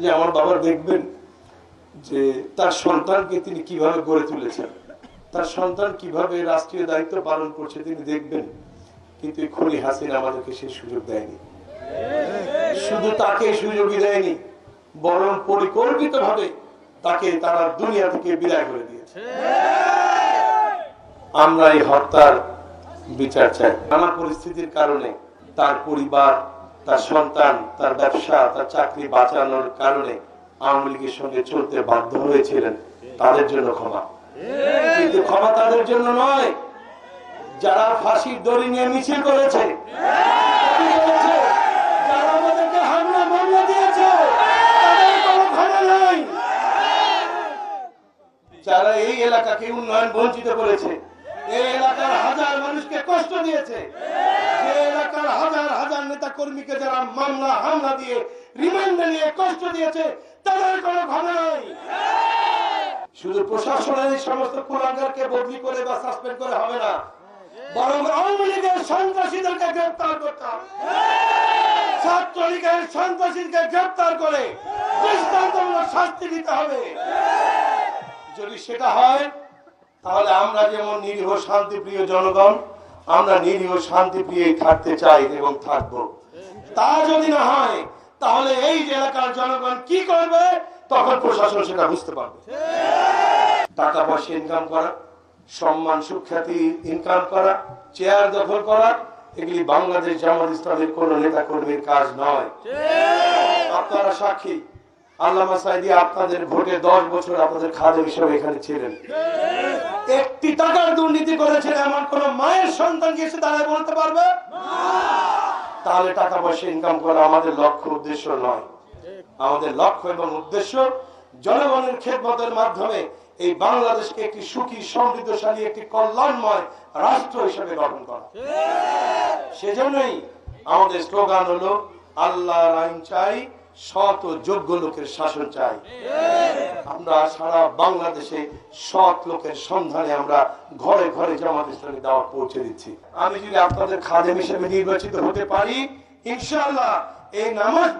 যে আমার বাবা দেখবেন যে তার সন্তানকে তিনি কীভাবে গড়ে তুলেছেন, তার সন্তান কীভাবে রাষ্ট্রীয় দায়িত্ব পালন করছে তিনি দেখবেন, কিন্তু খনি হাসিনা আমাদেরকে সেই সুযোগ দেয়নি। শুধু তাকে সুযোগই দেয়নি, বরং পরিকল্পিত ভাবে তাকে তারা দুনিয়া থেকে বিদায় করে দিয়েছে। আমরা এই হত্যার বিচার চাই। নানা পরিস্থিতির কারণে তার পরিবার তার সন্তান, তার ব্যবসা, তার চাকরি বাঁচানোর কারণে আওয়ামী লীগের সঙ্গে চলতে বাধ্য হয়েছিলেন। তাদের জন্য ক্ষমা। কিন্তু ক্ষমা তাদের জন্য নয়। যারা ফাঁসির দড়ি নিয়ে মিছিল করেছে যারা এই এলাকাকে উন্নয়ন বঞ্চিত করেছে, এই এলাকার হাজার মানুষকে কষ্ট দিয়েছে। এলাকার হাজার কর্মীকে যারা মামলা, হামলা দিয়ে রিমান্ডে নিয়ে কষ্ট দিয়েছে, তাদের কোনো ক্ষমা নাই। শুধু প্রশাসনের এই সমস্ত কুলাঙ্গারকে বদলি করে বা সাসপেন্ড করে হবে না, বরং আওয়ামী লীগের সন্ত্রাসীদেরকে করতে করে দৃষ্টান্তমূলক শাস্তি দিতে হবে। যদি সেটা হয়, তাহলে আমরা যেমন নিরীহ শান্তিপ্রিয় জনগণ, আমরা নিরীহ শান্তিপ্রিয় থাকতে চাই এবং থাকব। তা যদি না হয়, তাহলে এই এলাকার জনগণ কি করবে? তখন প্রশাসন সেটা বুঝতে পারবে। টাকা পয়সা ইনকাম করা, সম্মান, সুখ্যাতি ইনকাম করা চেয়ার দখল করা, এগুলি বাংলাদেশ জামাত ইসলামের কোন নেতা কর্মীর কাজ নয়। আপনারা সাক্ষী, আল্লামা সাইদি আপনাদের ভোটে দশ বছর আপনাদের খাদেম হিসেবে এখানে ছিলেন। একটি টাকার দুর্নীতি করেছেন, এমন কোন মায়ের সন্তান কি এসে দাঁড়ায় বলতে পারবে? তাহলে টাকা পয়সা ইনকাম করা আমাদের লক্ষ্য উদ্দেশ্য নয়। আমাদের লক্ষ্য এবং উদ্দেশ্য জনগণের খেদমতের মাধ্যমে এই বাংলাদেশকে একটি সুখী সমৃদ্ধশালী একটি কল্যাণময় রাষ্ট্র হিসেবে গঠন করা। সেজন্যই আমাদের স্লোগান হলো আল্লাহর আইন চাই সৎ ও যোগ্য লোকের শাসন চাই। আমরা সারা বাংলাদেশে সৎ লোকের সন্ধানে আমরা ঘরে ঘরে জামাত ইসলামী দাওয়াত পৌঁছে দিচ্ছি। আমি যদি আপনাদের খাদেম হিসেবে নির্বাচিত হতে পারি ইনশাল্লাহ এই নামাজ